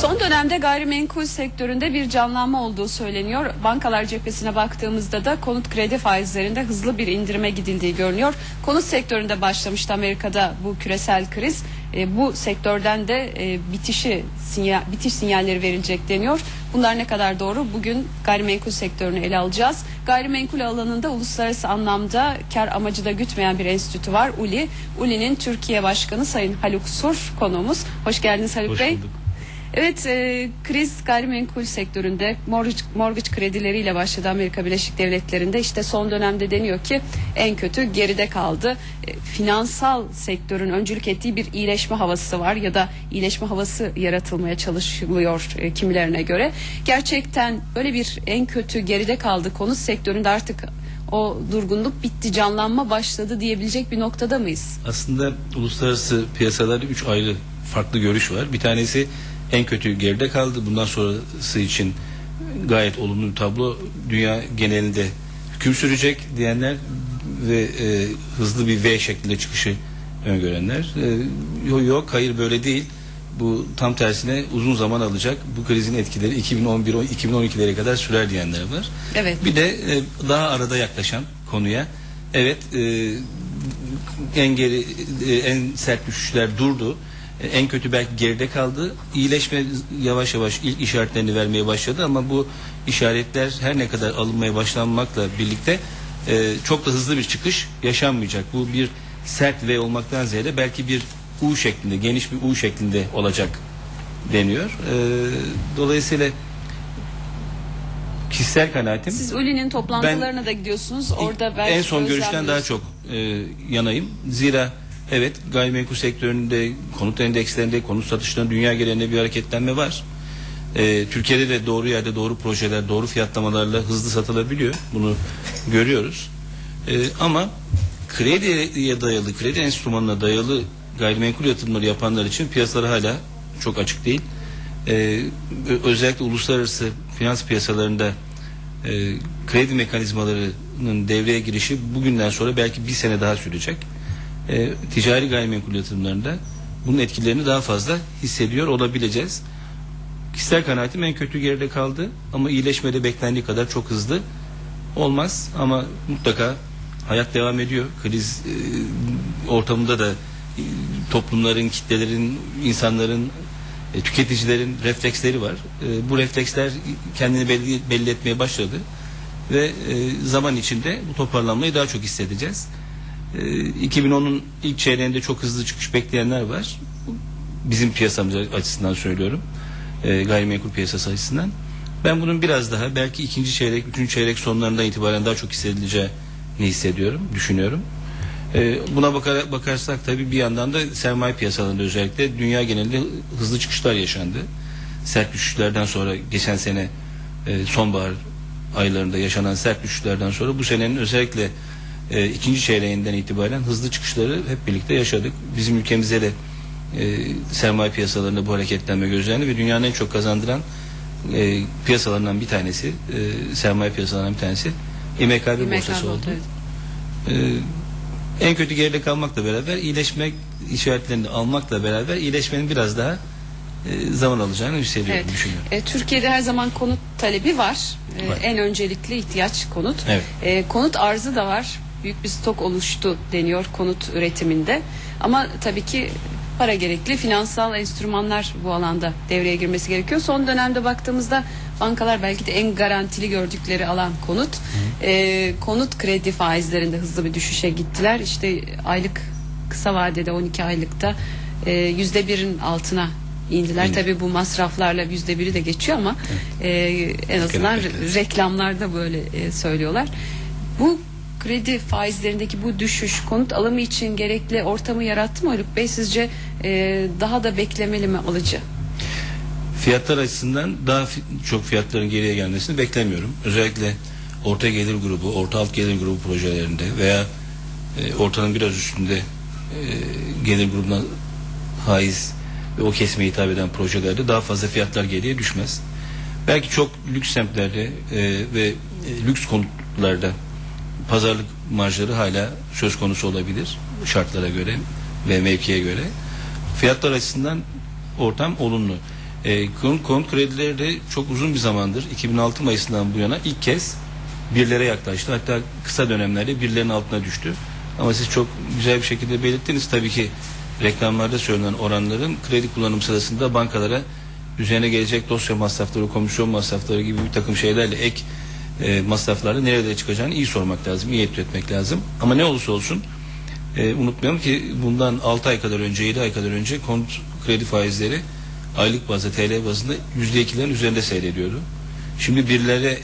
Son dönemde gayrimenkul sektöründe bir canlanma olduğu söyleniyor. Bankalar cephesine baktığımızda da konut kredi faizlerinde hızlı bir indirime gidildiği görünüyor. Konut sektöründe başlamıştı Amerika'da bu küresel kriz. E, bu sektörden de e, bitişi sinyal, bitiş sinyalleri verilecek deniyor. Bunlar ne kadar doğru? Bugün gayrimenkul sektörünü ele alacağız. Gayrimenkul alanında uluslararası anlamda kar amacı da gütmeyen bir enstitü var. ULI. ULI'nin Türkiye Başkanı Sayın Haluk Sur konuğumuz. Hoş geldiniz Haluk Hoş Bey. bulduk. Evet, e, kriz gayrimenkul sektöründe mortgage, mortgage kredileriyle başladı Amerika Birleşik Devletleri'nde. İşte son dönemde deniyor ki en kötü geride kaldı. E, finansal sektörün öncülük ettiği bir iyileşme havası var ya da iyileşme havası yaratılmaya çalışılıyor e, kimilerine göre. Gerçekten böyle bir en kötü geride kaldı. Konut sektöründe artık o durgunluk bitti, canlanma başladı diyebilecek bir noktada mıyız? Aslında uluslararası piyasalarda üç ayrı farklı görüş var. Bir tanesi en kötü geride kaldı. Bundan sonrası için gayet olumlu bir tablo. Dünya genelinde hüküm sürecek diyenler ve e, hızlı bir V şeklinde çıkışı öngörenler. E, yok yok hayır böyle değil. Bu tam tersine uzun zaman alacak. Bu krizin etkileri 2011-2012'lere kadar sürer diyenler var. Evet. Bir de e, daha arada yaklaşan konuya evet e, en geri e, en sert düşüşler durdu. En kötü belki geride kaldı. İyileşme yavaş yavaş ilk işaretlerini vermeye başladı ama bu işaretler her ne kadar alınmaya başlanmakla birlikte e, çok da hızlı bir çıkış yaşanmayacak. Bu bir sert V olmaktan ziyade belki bir U şeklinde, geniş bir U şeklinde olacak deniyor. E, dolayısıyla kişisel kanaatim Siz ULI'nin toplantılarına da gidiyorsunuz. Orada belki en son görüşten daha çok e, yanayım. Zira evet gayrimenkul sektöründe, konut endekslerinde, konut satışlarında dünya genelinde bir hareketlenme var. E, Türkiye'de de doğru yerde doğru projeler, doğru fiyatlamalarla hızlı satılabiliyor. Bunu görüyoruz. E, ama krediye dayalı, kredi enstrümanına dayalı gayrimenkul yatırımları yapanlar için piyasaları hala çok açık değil. E, ö- özellikle uluslararası finans piyasalarında e, kredi mekanizmalarının devreye girişi bugünden sonra belki bir sene daha sürecek. E, ticari gayrimenkul yatırımlarında bunun etkilerini daha fazla hissediyor olabileceğiz. Kişisel kanaatim en kötü geride kaldı ama iyileşmede beklendiği kadar çok hızlı olmaz ama mutlaka hayat devam ediyor. Kriz e, ortamında da e, toplumların, kitlelerin, insanların, tüketicilerin refleksleri var. Bu refleksler kendini belli, belli etmeye başladı ve zaman içinde bu toparlanmayı daha çok hissedeceğiz. E, 2010'un ilk çeyreğinde çok hızlı çıkış bekleyenler var. Bizim piyasamız açısından söylüyorum. E, gayrimenkul piyasası açısından. Ben bunun biraz daha belki ikinci çeyrek, üçüncü çeyrek sonlarından itibaren daha çok hissedileceğini hissediyorum, düşünüyorum. E, buna bakar, bakarsak tabii bir yandan da sermaye piyasalarında özellikle dünya genelinde hızlı çıkışlar yaşandı. Sert düşüşlerden sonra geçen sene e, sonbahar aylarında yaşanan sert düşüşlerden sonra bu senenin özellikle e, ikinci çeyreğinden itibaren hızlı çıkışları hep birlikte yaşadık. Bizim ülkemizde de e, sermaye piyasalarında bu hareketlenme gözlendi ve dünyanın en çok kazandıran e, piyasalarından bir tanesi, e, sermaye piyasalarından bir tanesi İMKB İMKB borsası oldu. evet. Ee, en kötü geride kalmakla beraber iyileşme işaretlerini almakla beraber iyileşmenin biraz daha e, zaman alacağını hissediyorum, Evet. düşünüyorum. E, Türkiye'de her zaman konut talebi var. E, Var. En öncelikli ihtiyaç konut. Evet. E, konut arzı da var. Büyük bir stok oluştu deniyor konut üretiminde. Ama tabii ki para gerekli finansal enstrümanlar bu alanda devreye girmesi gerekiyor. Son dönemde baktığımızda bankalar belki de en garantili gördükleri alan konut. E, konut kredi faizlerinde hızlı bir düşüşe gittiler. İşte aylık kısa vadede 12 aylıkta e, yüzde birin altına indiler. İndi. Tabii bu masraflarla yüzde biri de geçiyor ama e, en azından reklamlarda böyle e, söylüyorlar. Bu kredi faizlerindeki bu düşüş konut alımı için gerekli ortamı yarattı mı Haluk Bey? Sizce e, daha da beklemeli mi alıcı? Fiyatlar açısından daha fi- çok fiyatların geriye gelmesini beklemiyorum. Özellikle orta gelir grubu, orta alt gelir grubu projelerinde veya e, ortanın biraz üstünde e, gelir grubuna haiz ve o kesime hitap eden projelerde daha fazla fiyatlar geriye düşmez. Belki çok lüks semtlerde e, ve e, lüks konutlarda pazarlık marjları hala söz konusu olabilir şartlara göre ve mevkiye göre. Fiyatlar açısından ortam olumlu. E, konut, konut kredileri de çok uzun bir zamandır 2006 Mayıs'ından bu yana ilk kez birlere yaklaştı. Hatta kısa dönemlerde birlerin altına düştü. Ama siz çok güzel bir şekilde belirttiniz. Tabii ki reklamlarda söylenen oranların kredi kullanım sırasında bankalara üzerine gelecek dosya masrafları, komisyon masrafları gibi bir takım şeylerle ek e, masraflarla nerede çıkacağını iyi sormak lazım, iyi etmek lazım. Ama ne olursa olsun e, unutmayalım ki bundan 6 ay kadar önce, 7 ay kadar önce konut kredi faizleri aylık bazda TL bazında %2'lerin üzerinde seyrediyordu. Şimdi birlere e,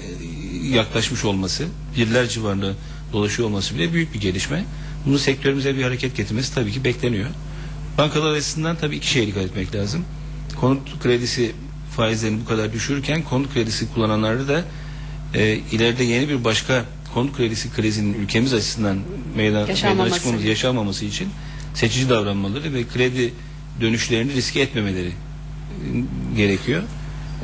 yaklaşmış olması, birler civarında dolaşıyor olması bile büyük bir gelişme. Bunu sektörümüze bir hareket getirmesi tabii ki bekleniyor. Bankalar açısından tabii iki şeye dikkat etmek lazım. Konut kredisi faizlerini bu kadar düşürürken konut kredisi kullananları da e, ileride yeni bir başka konut kredisi krizinin ülkemiz açısından meydan, Yaşanmaması. meydana çıkmamız, yaşanmaması için seçici davranmaları ve kredi dönüşlerini riske etmemeleri e, gerekiyor.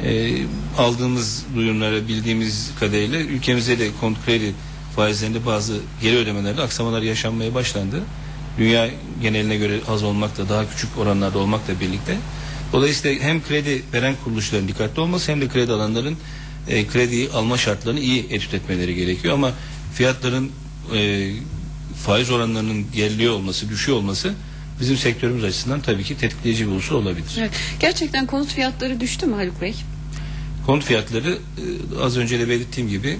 E, aldığımız duyumlara bildiğimiz kadarıyla ülkemizde de konut kredi faizlerinde bazı geri ödemelerde aksamalar yaşanmaya başlandı. Dünya geneline göre az olmakla daha küçük oranlarda olmakla birlikte. Dolayısıyla hem kredi veren kuruluşların dikkatli olması hem de kredi alanların e, krediyi alma şartlarını iyi etüt etmeleri gerekiyor ama fiyatların e, faiz oranlarının geriliyor olması, düşüyor olması bizim sektörümüz açısından tabii ki tetikleyici bir unsur olabilir. Evet. Gerçekten konut fiyatları düştü mü Haluk Bey? Konut fiyatları e, az önce de belirttiğim gibi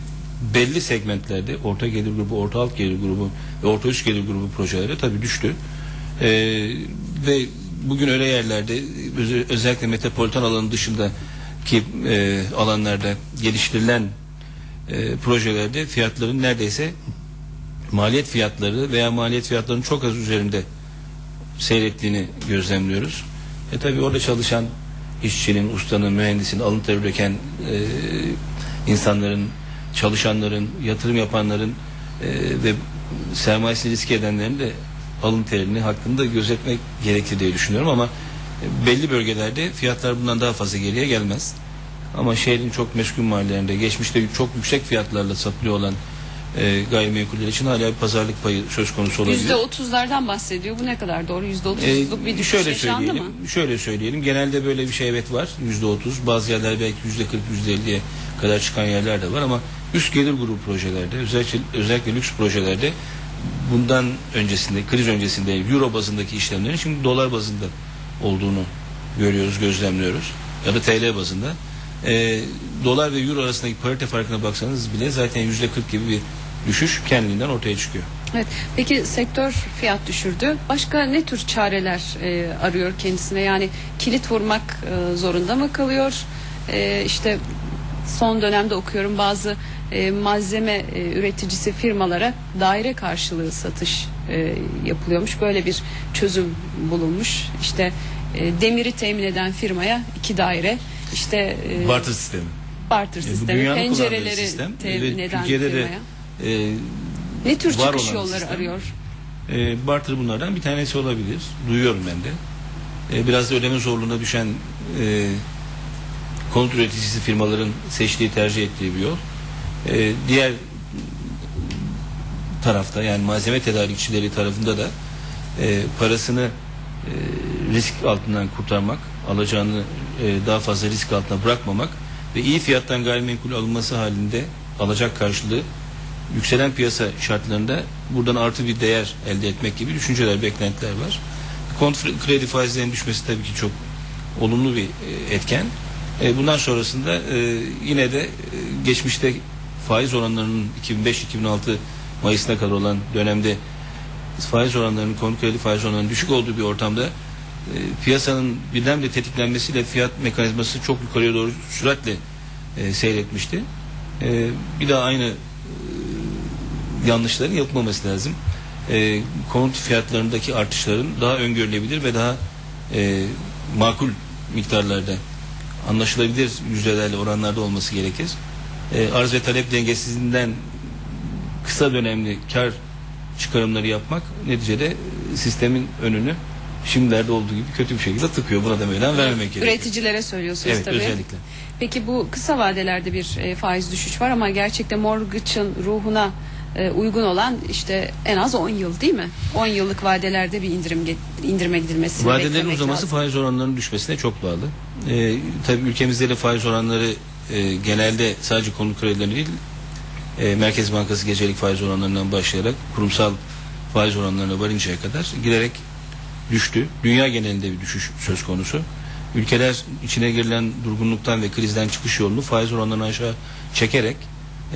belli segmentlerde orta gelir grubu, orta alt gelir grubu ve orta üst gelir grubu projeleri tabii düştü. E, ve bugün öyle yerlerde öze- özellikle metropolitan alanın dışında ki e, alanlarda geliştirilen e, projelerde fiyatların neredeyse maliyet fiyatları veya maliyet fiyatlarının çok az üzerinde seyrettiğini gözlemliyoruz. E tabi orada çalışan işçinin, ustanın, mühendisin, alın teri döken e, insanların, çalışanların, yatırım yapanların e, ve sermayesini riske edenlerin de alın terini hakkında gözetmek gerekir diye düşünüyorum ama belli bölgelerde fiyatlar bundan daha fazla geriye gelmez. Ama şehrin çok meşgul mahallelerinde geçmişte çok yüksek fiyatlarla satılıyor olan e, gayrimenkuller için hala bir pazarlık payı söz konusu olabilir. Yüzde otuzlardan bahsediyor. Bu ne kadar doğru? Yüzde otuzluk bir Ee, düşüş şöyle söyleyelim, mı? şöyle söyleyelim. Genelde böyle bir şey evet var. Yüzde otuz. Bazı yerler belki yüzde kırk, yüzde elliye kadar çıkan yerler de var ama üst gelir grubu projelerde, özellikle, özellikle lüks projelerde bundan öncesinde, kriz öncesinde euro bazındaki işlemlerin şimdi dolar bazında olduğunu görüyoruz, gözlemliyoruz. Ya da TL bazında. Ee, dolar ve euro arasındaki parite farkına baksanız bile zaten yüzde kırk gibi bir düşüş kendiliğinden ortaya çıkıyor. Evet. Peki sektör fiyat düşürdü. Başka ne tür çareler e, arıyor kendisine? Yani kilit vurmak e, zorunda mı kalıyor? E, işte son dönemde okuyorum bazı e, malzeme e, üreticisi firmalara daire karşılığı satış e, yapılıyormuş. Böyle bir çözüm bulunmuş. İşte e, demiri temin eden firmaya iki daire işte e, Barter sistemi. barter E, sistemi, kullandığı pencereleri sistem. temin Ve eden Türkiye'de de firmaya. e, Ne tür çıkış yolları sistem. arıyor? e, barter bunlardan bir tanesi olabilir. Duyuyorum ben de. E, biraz da ödeme zorluğuna düşen e, konut üreticisi firmaların seçtiği tercih ettiği bir yol. E, diğer tarafta yani malzeme tedarikçileri tarafında da e, parasını e, risk altından kurtarmak, alacağını e, daha fazla risk altına bırakmamak ve iyi fiyattan gayrimenkul alınması halinde alacak karşılığı yükselen piyasa şartlarında buradan artı bir değer elde etmek gibi düşünceler, beklentiler var. Konut kredi faizlerinin düşmesi tabii ki çok olumlu bir e, etken. E, Bundan sonrasında e, yine de e, geçmişte faiz oranlarının 2005-2006 Mayıs'ına kadar olan dönemde faiz oranlarının, konut kredi faiz oranlarının düşük olduğu bir ortamda e, piyasanın birdenbire tetiklenmesiyle fiyat mekanizması çok yukarıya doğru süratle e, seyretmişti. E, bir daha aynı e, yanlışların yapılmaması lazım. E, konut fiyatlarındaki artışların daha öngörülebilir ve daha e, makul miktarlarda anlaşılabilir yüzdelerle oranlarda olması gerekir. E, arz ve talep dengesizliğinden kısa dönemli kar çıkarımları yapmak neticede e, sistemin önünü şimdilerde olduğu gibi kötü bir şekilde tıkıyor. Buna da meydan vermemek gerekiyor. Üreticilere söylüyorsunuz Evet tabii. özellikle. Peki bu kısa vadelerde bir e, faiz düşüş var ama gerçekten mortgage'ın ruhuna e, uygun olan işte en az 10 yıl değil mi? 10 yıllık vadelerde bir indirim indirime gidilmesini Vadelerin uzaması lazım. faiz oranlarının düşmesine çok bağlı. Ee, tabii ülkemizde de faiz oranları e, genelde sadece konut kredileri değil, e, Merkez Bankası gecelik faiz oranlarından başlayarak kurumsal faiz oranlarına varıncaya kadar giderek düştü. Dünya genelinde bir düşüş söz konusu. Ülkeler içine girilen durgunluktan ve krizden çıkış yolunu faiz oranlarını aşağı çekerek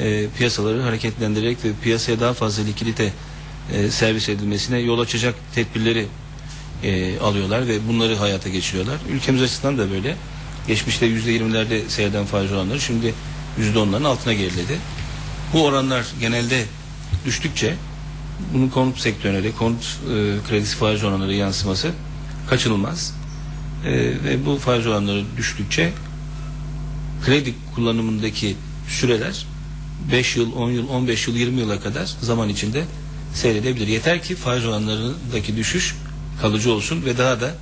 e, piyasaları hareketlendirerek ve piyasaya daha fazla likidite e, servis edilmesine yol açacak tedbirleri e, alıyorlar ve bunları hayata geçiriyorlar. Ülkemiz açısından da böyle. Geçmişte yüzde yirmilerde seyreden faiz oranları şimdi yüzde onların altına geriledi. Bu oranlar genelde düştükçe bunun konut sektörüne de konut e, kredisi faiz oranları yansıması kaçınılmaz. E, ve bu faiz oranları düştükçe kredi kullanımındaki süreler 5 yıl, 10 yıl, 15 yıl, 20 yıla kadar zaman içinde seyredebilir. Yeter ki faiz oranlarındaki düşüş kalıcı olsun ve daha da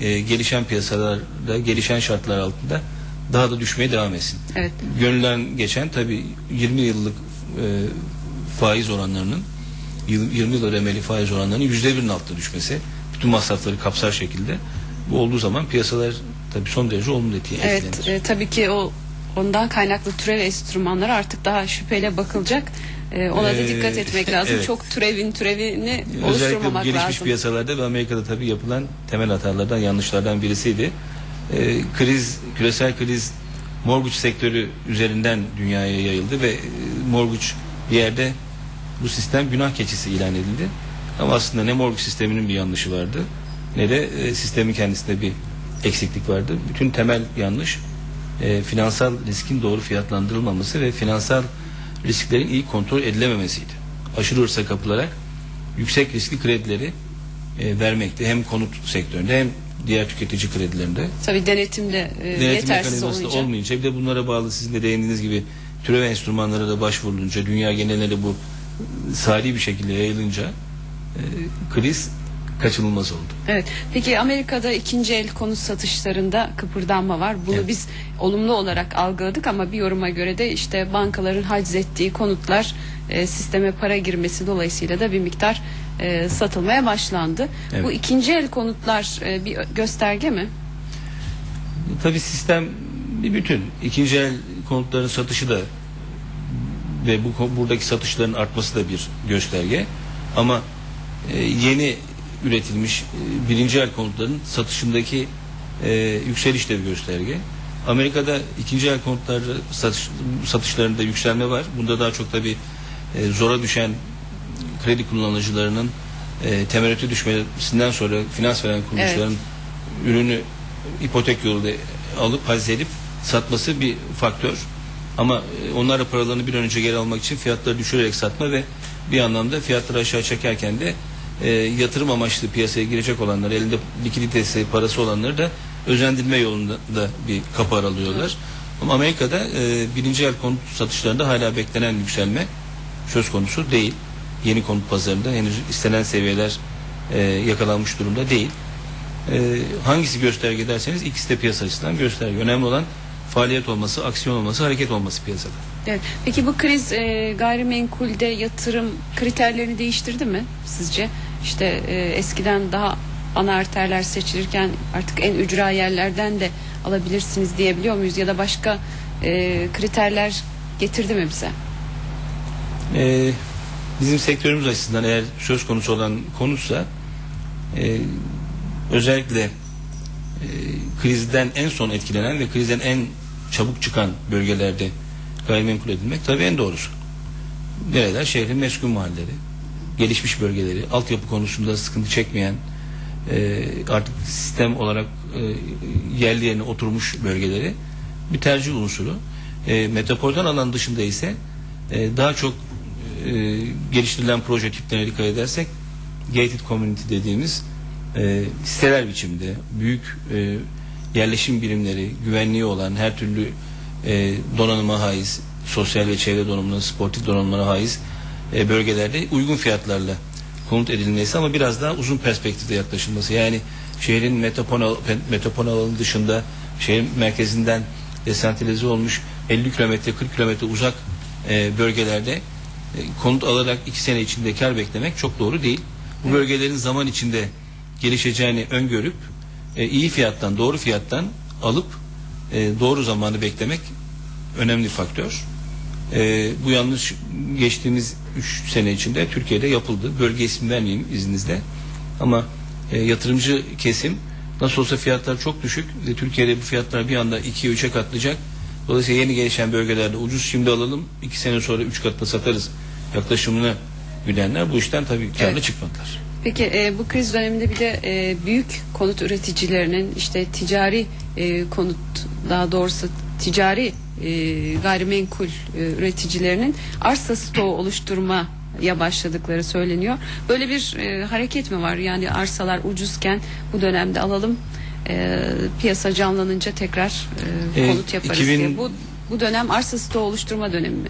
e, gelişen piyasalarda, gelişen şartlar altında daha da düşmeye devam etsin. Evet. Gönülden geçen tabi 20 yıllık e, faiz oranlarının yıl- 20 yıl ödemeli faiz oranlarının %1'in altına düşmesi bütün masrafları kapsar şekilde bu olduğu zaman piyasalar tabi son derece olumlu etkiye Evet, etkilenir. e, tabii ki o ondan kaynaklı türev enstrümanlara artık daha şüpheyle bakılacak. E, ona da Ee, dikkat etmek lazım. evet. Çok türevin türevini Özellikle oluşturmamak gelişmiş lazım. piyasalarda ve Amerika'da tabii yapılan temel hatalardan, yanlışlardan birisiydi. Ee, kriz, küresel kriz mortgage sektörü üzerinden dünyaya yayıldı ve e, mortgage bir yerde bu sistem günah keçisi ilan edildi. Ama aslında ne mortgage sisteminin bir yanlışı vardı ne de e, sistemin kendisinde bir eksiklik vardı. Bütün temel yanlış e, finansal riskin doğru fiyatlandırılmaması ve finansal risklerin iyi kontrol edilememesiydi. Aşırı hırsa kapılarak yüksek riskli kredileri e, vermekti. Hem konut sektöründe hem diğer tüketici kredilerinde. Tabii denetimde e, Denetim yetersiz olunca. olmayınca bir de bunlara bağlı sizin de değindiğiniz gibi türev enstrümanlara da başvurulunca dünya genelinde de bu sari bir şekilde yayılınca e, kriz kaçınılmaz oldu. Evet. Peki Amerika'da ikinci el konut satışlarında kıpırdanma var. Bunu Evet. biz olumlu olarak algıladık ama bir yoruma göre de işte bankaların haczettiği konutlar e, sisteme para girmesi dolayısıyla da bir miktar e, satılmaya başlandı. Evet. Bu ikinci el konutlar e, bir gösterge mi? Tabii sistem bir bütün. İkinci el konutların satışı da ve bu buradaki satışların artması da bir gösterge. Ama e, yeni üretilmiş e, birinci el konutların satışındaki e, yükseliş de bir gösterge. Amerika'da ikinci el konutlar satış, satışlarında yükselme var. Bunda daha çok tabii e, zora düşen kredi kullanıcılarının e, temerrüte düşmesinden sonra finans veren kuruluşların ürünü ipotek yoluyla alıp haciz edip satması bir faktör. Ama e, onlar da paralarını bir an önce geri almak için fiyatları düşürerek satma ve bir anlamda fiyatları aşağı çekerken de e, yatırım amaçlı piyasaya girecek olanlar, elinde likiditesi, parası olanları da özendirme yolunda da bir kapı aralıyorlar. Ama Amerika'da e, birinci el konut satışlarında hala beklenen yükselme söz konusu değil. Yeni konut pazarında henüz istenen seviyeler e, yakalanmış durumda değil. E, hangisi gösterge derseniz ikisi de piyasa açısından gösterge. Önemli olan faaliyet olması, aksiyon olması, hareket olması piyasada. Evet. Peki bu kriz e, gayrimenkulde yatırım kriterlerini değiştirdi mi sizce? İşte e, eskiden daha ana arterler seçilirken artık en ücra yerlerden de alabilirsiniz diyebiliyor muyuz? Ya da başka e, kriterler getirdi mi bize? E, bizim sektörümüz açısından eğer söz konusu olan konutsa e, özellikle e, krizden en son etkilenen ve krizden en çabuk çıkan bölgelerde gayrimenkul edilmek tabii en doğrusu. Nereler? Şehrin meskun mahalleleri, gelişmiş bölgeleri, altyapı konusunda sıkıntı çekmeyen, e, artık sistem olarak e, yerli yerine oturmuş bölgeleri bir tercih unsuru. E, metropolitan alan dışında ise e, daha çok e, geliştirilen proje tiplerine dikkat edersek gated community dediğimiz e, siteler biçimde büyük e, yerleşim birimleri, güvenliği olan her türlü e, donanıma haiz, sosyal ve çevre donanımına, sportif donanımlara haiz e, bölgelerde uygun fiyatlarla konut edilmesi ama biraz daha uzun perspektifte yaklaşılması. Yani şehrin metropol, metropol alanı dışında şehrin merkezinden desentralize olmuş 50 kilometre 40 kilometre uzak e, bölgelerde konut alarak iki sene içinde kar beklemek çok doğru değil. Bu bölgelerin zaman içinde gelişeceğini öngörüp e, iyi fiyattan, doğru fiyattan alıp e, doğru zamanı beklemek önemli faktör. E, bu yanlış geçtiğimiz 3 sene içinde Türkiye'de yapıldı. Bölge ismi vermeyeyim izninizle. Ama e, yatırımcı kesim nasıl olsa fiyatlar çok düşük ve Türkiye'de bu fiyatlar bir anda 2'ye 3'e katlayacak. Dolayısıyla yeni gelişen bölgelerde ucuz şimdi alalım 2 sene sonra 3 katına satarız yaklaşımına güdenler bu işten tabii karlı Evet. çıkmadılar. Peki e, bu kriz döneminde bir de e, büyük konut üreticilerinin işte ticari e, konut daha doğrusu ticari e, gayrimenkul e, üreticilerinin arsa stoğu oluşturmaya başladıkları söyleniyor. Böyle bir e, hareket mi var? Yani arsalar ucuzken bu dönemde alalım e, piyasa canlanınca tekrar e, E, konut yaparız 2000 diye. Bu, bu dönem arsa stoğu oluşturma dönemi mi?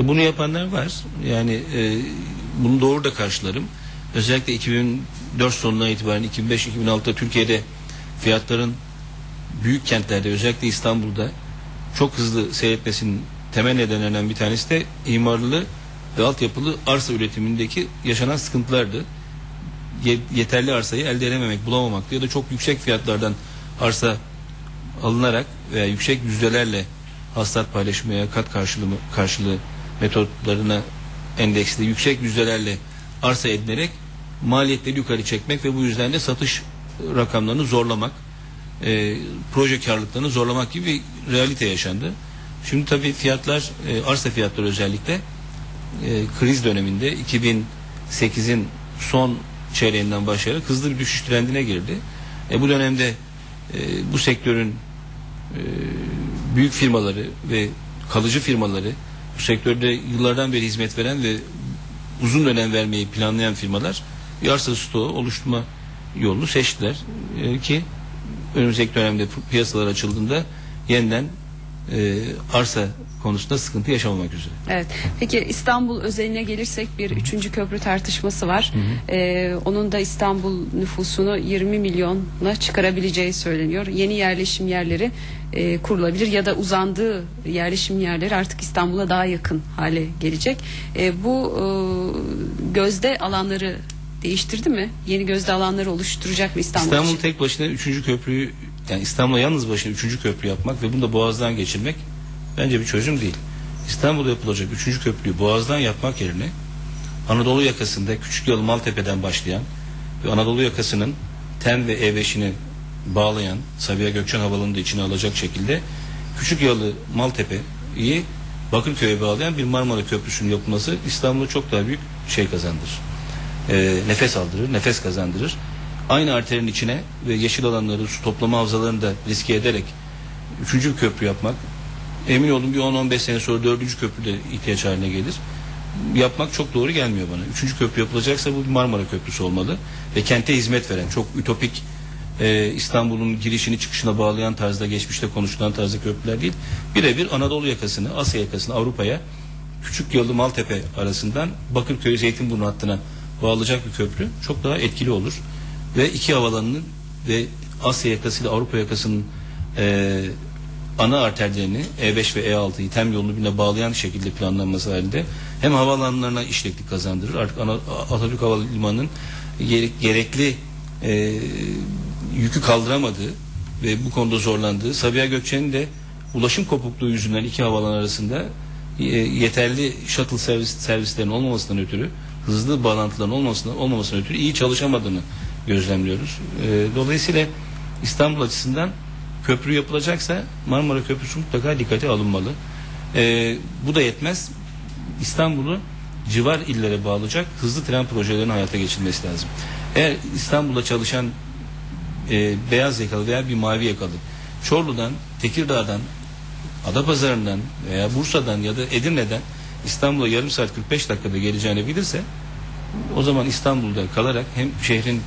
E, Bunu yapanlar var. Yani e, bunu doğru da karşılarım. Özellikle 2004 sonuna itibaren 2005-2006'da Türkiye'de fiyatların büyük kentlerde özellikle İstanbul'da çok hızlı seyretmesinin temel nedenlerinden bir tanesi de imarlı ve altyapılı arsa üretimindeki yaşanan sıkıntılardı. Ye- yeterli arsayı elde edememek, bulamamak ya da çok yüksek fiyatlardan arsa alınarak veya yüksek yüzdelerle hastat paylaşımı veya kat karşılığı, karşılığı metotlarına endeksli yüksek yüzdelerle arsa edinerek maliyetleri yukarı çekmek ve bu yüzden de satış rakamlarını zorlamak, e, proje karlılıklarını zorlamak gibi bir realite yaşandı. Şimdi tabii fiyatlar, e, arsa fiyatları özellikle e, kriz döneminde 2008'in son çeyreğinden başlayarak hızlı bir düşüş trendine girdi. E, bu dönemde e, bu sektörün e, büyük firmaları ve kalıcı firmaları bu sektörde yıllardan beri hizmet veren ve uzun dönem vermeyi planlayan firmalar bir arsa stoğu oluşturma yolunu seçtiler E, ki önümüzdeki dönemde pi- piyasalar açıldığında yeniden e, arsa konusunda sıkıntı yaşamamak üzere. Evet. Peki İstanbul özeline gelirsek bir üçüncü köprü tartışması var. Ee, onun da İstanbul nüfusunu 20 milyona çıkarabileceği söyleniyor. Yeni yerleşim yerleri e, kurulabilir ya da uzandığı yerleşim yerleri artık İstanbul'a daha yakın hale gelecek. E, bu e, gözde alanları değiştirdi mi? Yeni gözde alanları oluşturacak mı İstanbul, İstanbul için? tek başına üçüncü köprüyü yani İstanbul'a yalnız başına üçüncü köprü yapmak ve bunu da Boğaz'dan geçirmek bence bir çözüm değil. İstanbul'da yapılacak üçüncü köprüyü Boğaz'dan yapmak yerine Anadolu yakasında Küçük Yalı Maltepe'den başlayan ve Anadolu yakasının TEM ve E5'ini bağlayan Sabiha Gökçen Havalanı'nı da içine alacak şekilde Küçük Yalı Maltepe'yi Bakırköy'e bağlayan bir Marmara Köprüsü'nün yapılması İstanbul'a çok daha büyük şey kazandırır. Ee, nefes aldırır, nefes kazandırır. Aynı arterin içine ve yeşil alanları, su toplama havzalarını da riske ederek üçüncü köprü yapmak emin olun bir 10-15 sene sonra dördüncü köprü de ihtiyaç haline gelir. Yapmak çok doğru gelmiyor bana. Üçüncü köprü yapılacaksa bu Marmara Köprüsü olmalı ve kente hizmet veren çok ütopik e, İstanbul'un girişini çıkışına bağlayan tarzda geçmişte konuşulan tarzda köprüler değil. Birebir Anadolu yakasını, Asya yakasını Avrupa'ya Küçük Yalı Maltepe arasından Bakırköy Zeytinburnu hattına bağlayacak bir köprü çok daha etkili olur. Ve iki havalanının ve Asya yakasıyla Avrupa yakasının e, ana arterlerini E5 ve E6'yı tem yolunu birbirine bağlayan şekilde planlanması halinde hem havaalanlarına işleklik kazandırır. Artık Atatürk Havalimanı'nın gere- gerekli e, yükü kaldıramadığı ve bu konuda zorlandığı Sabiha Gökçen'in de ulaşım kopukluğu yüzünden iki havalan arasında e, yeterli shuttle servis servislerin olmamasından ötürü hızlı bağlantıların olmamasından olmamasından ötürü iyi çalışamadığını gözlemliyoruz. E, dolayısıyla İstanbul açısından köprü yapılacaksa Marmara Köprüsü mutlaka dikkate alınmalı. E, bu da yetmez. İstanbul'u civar illere bağlayacak hızlı tren projelerinin hayata geçirilmesi lazım. Eğer İstanbul'da çalışan e, beyaz yakalı veya bir mavi yakalı Çorlu'dan, Tekirdağ'dan, Adapazarı'ndan veya Bursa'dan ya da Edirne'den İstanbul'a yarım saat 45 dakikada geleceğini bilirse o zaman İstanbul'da kalarak hem şehrin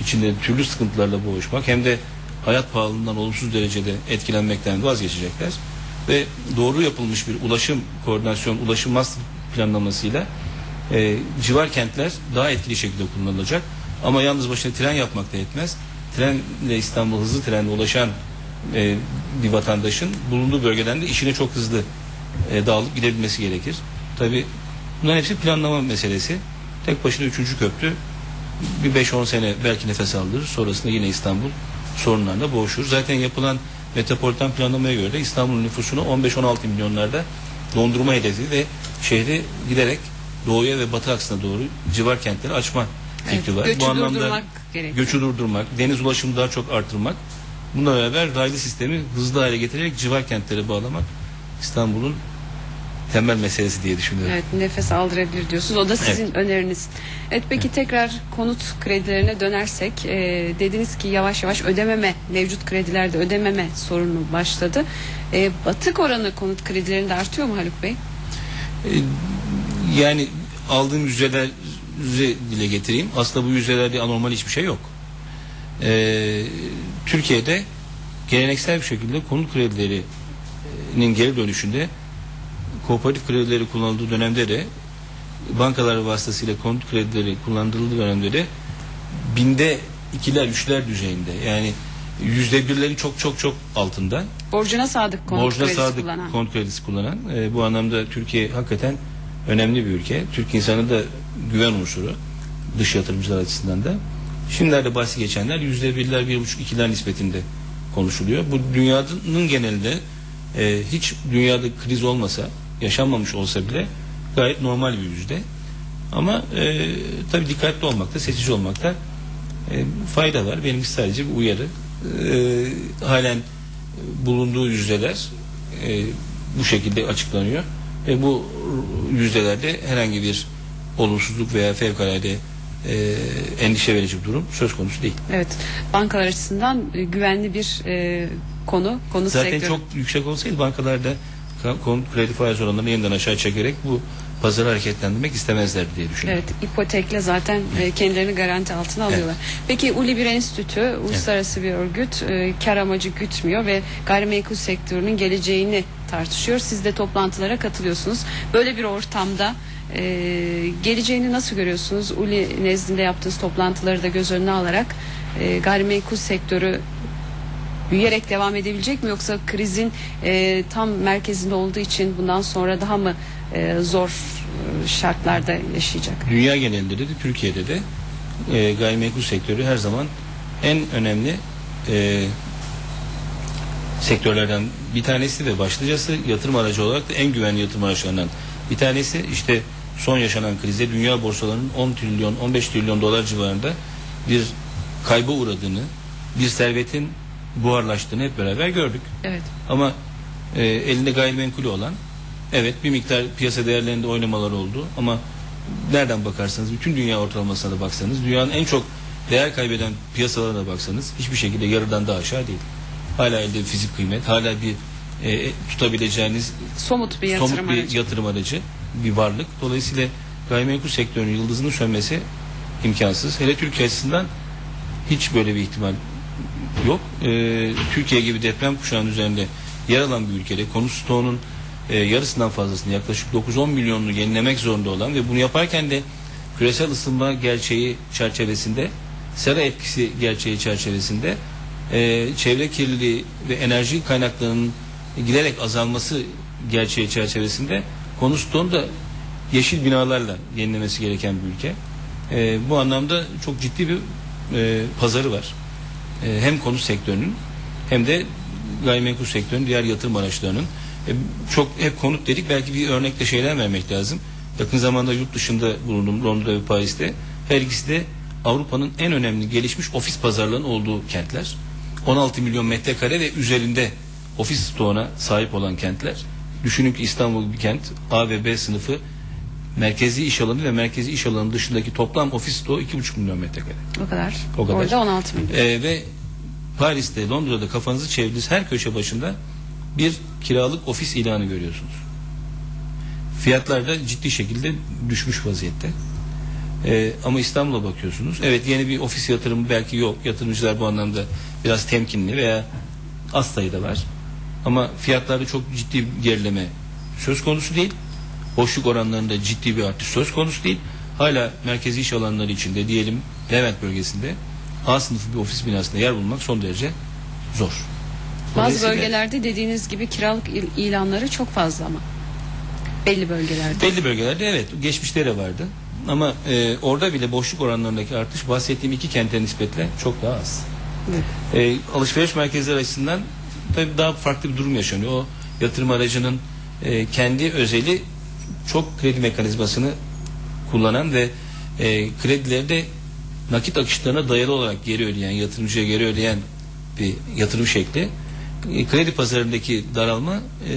içinde türlü sıkıntılarla boğuşmak hem de hayat pahalılığından olumsuz derecede etkilenmekten vazgeçecekler ve doğru yapılmış bir ulaşım koordinasyon, ulaşım master planlamasıyla e, civar kentler daha etkili şekilde kullanılacak. Ama yalnız başına tren yapmak da yetmez. Trenle İstanbul hızlı trenle ulaşan e, bir vatandaşın bulunduğu bölgeden de işine çok hızlı e, dağılıp gidebilmesi gerekir. Tabi Bunların hepsi planlama meselesi. Tek başına üçüncü köprü bir 5-10 sene belki nefes aldırır. Sonrasında yine İstanbul sorunlarla boğuşur. Zaten yapılan metropolitan planlamaya göre de İstanbul'un nüfusunu 15-16 milyonlarda dondurma hedefi ve şehri giderek doğuya ve batı aksına doğru civar kentleri açma fikri Evet, var. göçü Bu anlamda gerekiyor. göçü durdurmak, deniz ulaşımını daha çok artırmak, bununla beraber raylı sistemi hızlı hale getirerek civar kentlere bağlamak İstanbul'un temel meselesi diye düşünüyorum. Evet nefes aldırabilir diyorsunuz. O da sizin öneriniz. Evet peki tekrar konut kredilerine dönersek e, dediniz ki yavaş yavaş ödememe mevcut kredilerde ödememe sorunu başladı. E, batık oranı konut kredilerinde artıyor mu Haluk Bey? E, Yani aldığım yüzdeleri dile getireyim. Aslında bu yüzdelerde anormal hiçbir şey yok. Ee, Türkiye'de geleneksel bir şekilde konut kredilerinin geri dönüşünde kooperatif kredileri kullanıldığı dönemde de bankalar vasıtasıyla konut kredileri kullanıldığı dönemde de binde ikiler üçler düzeyinde yani yüzde birlerin çok çok çok altında Borcuna sadık konut borcuna kredisi sadık kullanan. konut kredisi kullanan e, bu anlamda Türkiye hakikaten önemli bir ülke. Türk insanı da güven unsuru dış yatırımcılar açısından da. Şimdilerde bahsi geçenler yüzde birler, bir buçuk, ikiler nispetinde konuşuluyor. Bu dünyanın genelinde e, hiç dünyada kriz olmasa, yaşanmamış olsa bile gayet normal bir yüzde. Ama e, tabii dikkatli olmakta, seçici olmakta e, fayda var. Benim sadece bir uyarı. E, halen bulunduğu yüzdeler e, bu şekilde açıklanıyor ve bu yüzdelerde herhangi bir olumsuzluk veya fevkalade e, endişe verici bir durum söz konusu değil. Evet bankalar açısından e, güvenli bir e, konu. Konut Zaten sektörü. çok yüksek olsaydı bankalarda kredi faiz oranlarını yeniden aşağı çekerek bu pazarı hareketlendirmek istemezler diye düşünüyorum. Evet, ipotekle zaten e, kendilerini garanti altına alıyorlar. Peki Uli Bir Enstitü, uluslararası bir örgüt, e, kar amacı gütmüyor ve gayrimenkul sektörünün geleceğini tartışıyor. Siz de toplantılara katılıyorsunuz. Böyle bir ortamda e, geleceğini nasıl görüyorsunuz? Uli nezdinde yaptığınız toplantıları da göz önüne alarak e, gayrimenkul sektörü büyüyerek devam edebilecek mi yoksa krizin e, tam merkezinde olduğu için bundan sonra daha mı e, zor e, şartlarda yaşayacak? Dünya genelinde de Türkiye'de de e, gayrimenkul sektörü her zaman en önemli e, sektörlerden bir tanesi ve başlıcası yatırım aracı olarak da en güvenli yatırım araçlarından bir tanesi. İşte son yaşanan krizde dünya borsalarının 10 trilyon 15 trilyon dolar civarında bir kayba uğradığını, bir servetin buharlaştığını hep beraber gördük. Evet. Ama e, elinde gayrimenkulü olan evet bir miktar piyasa değerlerinde oynamalar oldu ama nereden bakarsanız bütün dünya ortalamasına da baksanız dünyanın en çok değer kaybeden piyasalarına da baksanız hiçbir şekilde yarıdan daha aşağı değil. Hala elde bir fizik kıymet, hala bir e, tutabileceğiniz Somut bir yatırım somut bir aracı. yatırım aracı, bir varlık. Dolayısıyla gayrimenkul sektörünün yıldızının sönmesi imkansız. Hele Türkiye açısından hiç böyle bir ihtimal yok. Ee, Türkiye gibi deprem kuşağının üzerinde yer alan bir ülkede konut stoğunun e, yarısından fazlasını yaklaşık 9-10 milyonunu yenilemek zorunda olan ve bunu yaparken de küresel ısınma gerçeği çerçevesinde sera etkisi gerçeği çerçevesinde e, çevre kirliliği ve enerji kaynaklarının giderek azalması gerçeği çerçevesinde konut da yeşil binalarla yenilemesi gereken bir ülke. E, bu anlamda çok ciddi bir e, pazarı var. E, hem konut sektörünün hem de gayrimenkul sektörünün diğer yatırım araçlarının E, çok hep konut dedik belki bir örnekle şeyler vermek lazım. Yakın zamanda yurt dışında bulundum Londra ve Paris'te. Her ikisi de Avrupa'nın en önemli gelişmiş ofis pazarlarının olduğu kentler. 16 milyon metrekare ve üzerinde ofis stoğuna sahip olan kentler. Düşünün ki İstanbul bir kent A ve B sınıfı merkezi iş alanı ve merkezi iş alanı dışındaki toplam ofis stoğu 2,5 milyon metrekare. O kadar. O kadar. Orada 16 milyon. Ee, ve Paris'te, Londra'da kafanızı çevirdiğiniz her köşe başında bir kiralık ofis ilanı görüyorsunuz. Fiyatlar da ciddi şekilde düşmüş vaziyette. Ee, ama İstanbul'a bakıyorsunuz. Evet yeni bir ofis yatırımı belki yok. Yatırımcılar bu anlamda biraz temkinli veya az sayıda var. Ama fiyatlarda çok ciddi bir gerileme söz konusu değil. Boşluk oranlarında ciddi bir artış söz konusu değil. Hala merkezi iş alanları içinde diyelim Levent bölgesinde A sınıfı bir ofis binasında yer bulmak son derece zor. Bazı Dolayısıyla- bölgelerde dediğiniz gibi kiralık il- ilanları çok fazla ama. Belli bölgelerde. Belli bölgelerde evet geçmişte de vardı. Ama e, orada bile boşluk oranlarındaki artış bahsettiğim iki kente nispetle çok daha az. Evet. E, alışveriş merkezleri açısından tabii daha farklı bir durum yaşanıyor. O yatırım aracının e, kendi özeli çok kredi mekanizmasını kullanan ve e, kredileri de nakit akışlarına dayalı olarak geri ödeyen, yatırımcıya geri ödeyen bir yatırım şekli. E, kredi pazarındaki daralma e,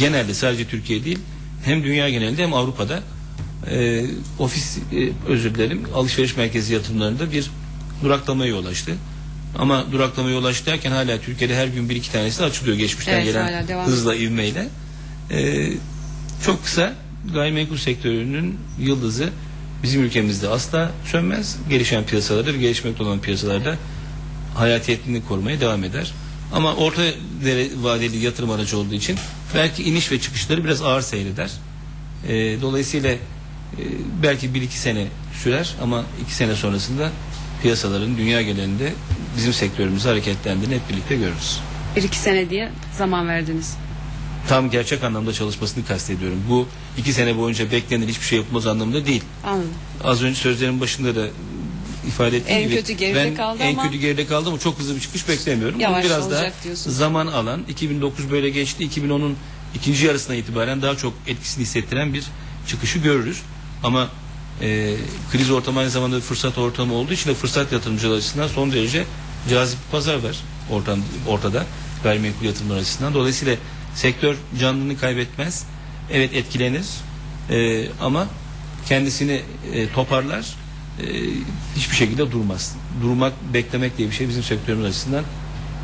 genelde sadece Türkiye değil hem dünya genelinde hem Avrupa'da e, ofis e, özür dilerim alışveriş merkezi yatırımlarında bir duraklamaya yol açtı. Ama duraklamaya yol açtı derken hala Türkiye'de her gün bir iki tanesi açılıyor geçmişten Evet, gelen hızla ivmeyle. E, çok kısa gayrimenkul sektörünün yıldızı bizim ülkemizde asla sönmez. Gelişen piyasalarda ve gelişmekte olan piyasalarda hayatiyetini korumaya devam eder. Ama orta vadeli yatırım aracı olduğu için belki iniş ve çıkışları biraz ağır seyreder. E, dolayısıyla e, belki bir iki sene sürer ama iki sene sonrasında piyasaların dünya genelinde bizim sektörümüzü hareketlendiğini hep birlikte görürüz. Bir iki sene diye zaman verdiniz. Tam gerçek anlamda çalışmasını kastediyorum. Bu iki sene boyunca beklenir hiçbir şey yapılmaz anlamında değil. Anladım. Az önce sözlerin başında da ifade ettiğim En gibi kötü geride ben kaldı en ama- kötü geride kaldı ama çok hızlı bir çıkış beklemiyorum. Bunu Yavaş biraz daha olacak diyorsun. zaman alan 2009 böyle geçti 2010'un ikinci yarısına itibaren daha çok etkisini hissettiren bir çıkışı görürüz. Ama e, kriz ortamı aynı zamanda bir fırsat ortamı olduğu için de fırsat yatırımcılar açısından son derece cazip bir pazar var ortam, ortada gayrimenkul yatırımlar açısından. Dolayısıyla sektör canlılığını kaybetmez. Evet etkilenir E, ama kendisini e, toparlar e, hiçbir şekilde durmaz. Durmak, beklemek diye bir şey bizim sektörümüz açısından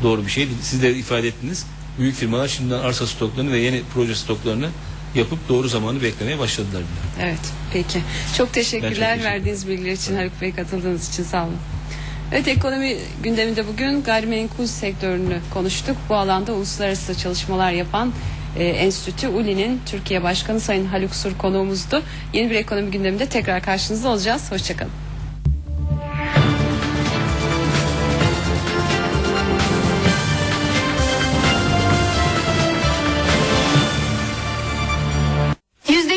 doğru bir şey değil. Siz de ifade ettiniz. Büyük firmalar şimdiden arsa stoklarını ve yeni proje stoklarını yapıp doğru zamanı beklemeye başladılar bile. Evet peki. Çok teşekkürler teşekkür ederim. verdiğiniz bilgiler için Haluk Bey katıldığınız için sağ olun. Evet ekonomi gündeminde bugün gayrimenkul sektörünü konuştuk. Bu alanda uluslararası çalışmalar yapan e, enstitü ULİ'nin Türkiye Başkanı Sayın Haluk Sur konuğumuzdu. Yeni bir ekonomi gündeminde tekrar karşınızda olacağız. Hoşçakalın.